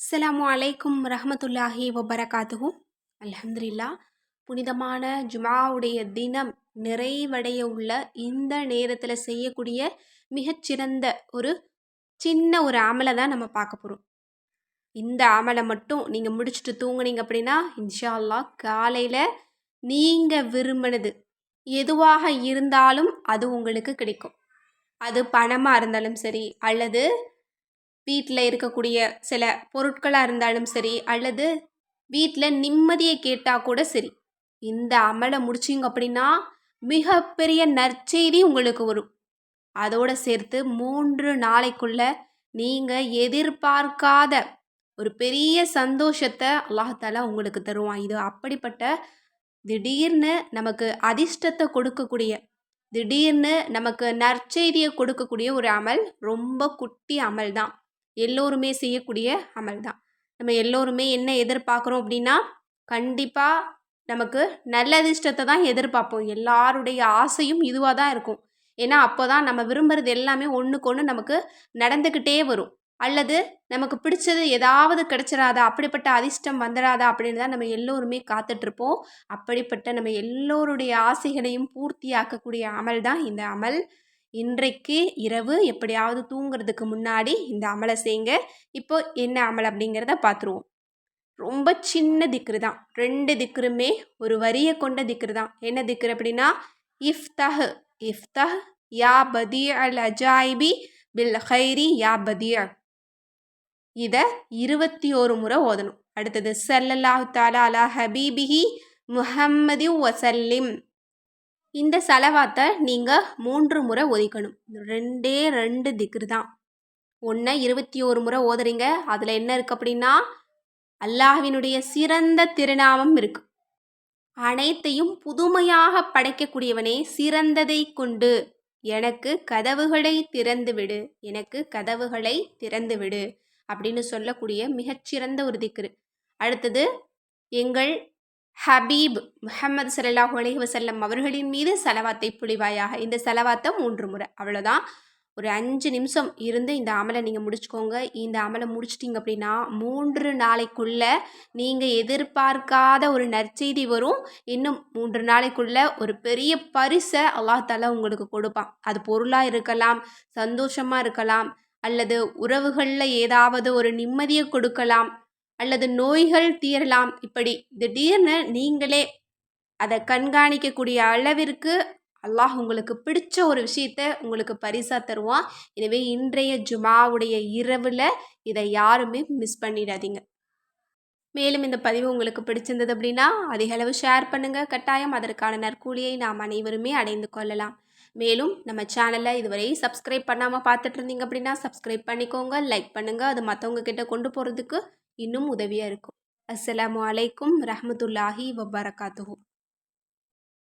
அஸ்லாம் அலைக்கும் ரஹமத்துல்லாஹி வபரகாத்துஹு. அலமதுல்லா புனிதமான ஜுமாவுடைய தினம் நிறைவடைய உள்ள இந்த நேரத்தில் செய்யக்கூடிய மிகச்சிறந்த ஒரு சின்ன ஒரு அமலை தான் நம்ம பார்க்க போகிறோம் இந்த அமலை மட்டும் நீங்கள் முடிச்சுட்டு தூங்குனீங்க அப்படின்னா இன்ஷா காலையில் நீங்கள் விரும்பினது எதுவாக இருந்தாலும் அது உங்களுக்கு கிடைக்கும். அது பணமாக இருந்தாலும் சரி அல்லது வீட்டில் இருக்கக்கூடிய சில பொருட்களாக இருந்தாலும் சரி அல்லது வீட்டில் நிம்மதியை கேட்டால் கூட சரி. இந்த அமலை முடிச்சிங்க அப்படின்னா மிகப்பெரிய நற்செய்தி உங்களுக்கு வரும். அதோடு சேர்த்து மூன்று நாளைக்குள்ள நீங்கள் எதிர்பார்க்காத ஒரு பெரிய சந்தோஷத்தை அல்லாஹாலா உங்களுக்கு தருவான். இது அப்படிப்பட்ட திடீர்னு நமக்கு அதிர்ஷ்டத்தை கொடுக்கக்கூடிய திடீர்னு நமக்கு நற்செய்தியை கொடுக்கக்கூடிய ஒரு அமல் ரொம்ப குட்டி அமல் தான். எல்லோருமே செய்யக்கூடிய அமல் தான். நம்ம எல்லோருமே என்ன எதிர்பார்க்குறோம் அப்படின்னா கண்டிப்பாக நமக்கு நல்ல அதிர்ஷ்டத்தை தான் எதிர்பார்ப்போம். எல்லாருடைய ஆசையும் இதுவாக தான் இருக்கும். ஏன்னா அப்போ தான் நம்ம விரும்புகிறது எல்லாமே ஒன்றுக்கு ஒன்று நமக்கு நடந்துக்கிட்டே வரும். அல்லது நமக்கு பிடிச்சது ஏதாவது கிடைச்சிடாதா அப்படிப்பட்ட அதிர்ஷ்டம் வந்துடாதா அப்படின்னு தான் நம்ம எல்லோருமே காத்துட்ருப்போம். அப்படிப்பட்ட நம்ம எல்லோருடைய ஆசைகளையும் பூர்த்தி ஆக்கக்கூடிய அமல் தான் இந்த அமல். இன்றைக்கு இரவு எப்படியாவது தூங்குறதுக்கு முன்னாடி இந்த அமலை செய்யுங்க இப்போ என்ன அமல் அப்படிங்கிறத பார்த்துருவோம் ரொம்ப சின்ன திக்ரு தான். ரெண்டு திக்ருமே ஒரு வரியை கொண்ட திக்ரு தான். என்ன திக்ரு அப்படின்னா இஃப்தஹ் இஃப்தஹ் யா பதிய அல் அஜாய்பி பில் ஹைரி யா பதிய இதை இருபத்தி ஒரு முறை ஓதணும். அடுத்தது சல்லல்லாஹு தாலா அலா ஹபீபிஹி முஹம்மதி வசல்லிம் இந்த செலவாத்தை நீங்கள் மூன்று முறை ஒதுக்கணும். ரெண்டே ரெண்டு திக்ரு தான். ஒன்று இருபத்தி ஒரு முறை ஓதுறீங்க. அதில் என்ன இருக்குது அப்படின்னா அல்லாஹினுடைய சிறந்த திருநாமம் இருக்கு. அனைத்தையும் புதுமையாக படைக்கக்கூடியவனே சிறந்ததை கொண்டு. எனக்கு கதவுகளை திறந்து விடு. எனக்கு கதவுகளை திறந்து விடு. அப்படின்னு சொல்லக்கூடிய மிகச்சிறந்த ஒரு திக்ரு. அடுத்தது எங்கள் ஹபீப் முஹம்மது சல்லாஹ் அலஹி வசல்லம் அவர்களின் மீது செலவாத்தை புலிவாயாக இந்த செலவாத்தை மூன்று முறை. அவ்வளோதான் ஒரு அஞ்சு நிமிஷம் இருந்து இந்த அமலை நீங்கள் முடிச்சுக்கோங்க. இந்த அமலை முடிச்சிட்டிங்க அப்படின்னா மூன்று நாளைக்குள்ளே நீங்கள் எதிர்பார்க்காத ஒரு நற்செய்தி வரும். இன்னும் மூன்று நாளைக்குள்ளே ஒரு பெரிய பரிசை அல்லாஹால உங்களுக்கு கொடுப்பான். அது பொருளாக இருக்கலாம் சந்தோஷமாக இருக்கலாம் அல்லது உறவுகளில் ஏதாவது ஒரு நிம்மதியை கொடுக்கலாம். அல்லது நோய்கள் தீரலாம். இப்படி திடீர்னு நீங்களே அதை கண்காணிக்கக்கூடிய அளவிற்கு அல்லாஹ் உங்களுக்கு பிடிச்ச ஒரு விஷயத்த உங்களுக்கு பரிசாக தருவான். எனவே இன்றைய ஜுமாவுடைய இரவில் இதை யாருமே மிஸ் பண்ணிடாதீங்க. மேலும் இந்த பதிவு உங்களுக்கு பிடிச்சிருந்தது அப்படின்னா அதிக அளவு ஷேர் பண்ணுங்கள் கட்டாயம் அதற்கான நற்கூலியை நாம் அனைவருமே அடைந்து கொள்ளலாம். மேலும் நம்ம சேனலை இதுவரை சப்ஸ்கிரைப் பண்ணாமல் பார்த்துட்டு இருந்தீங்க அப்படின்னா சப்ஸ்கிரைப் பண்ணிக்கோங்க. லைக் பண்ணுங்கள் அது மற்றவங்க கிட்ட கொண்டு போகிறதுக்கு இன்னும் உதவியாக இருக்கும். அஸ்ஸலாமு அலைக்கும் ரஹமத்துல்லாஹி வபரகாத்துஹூ.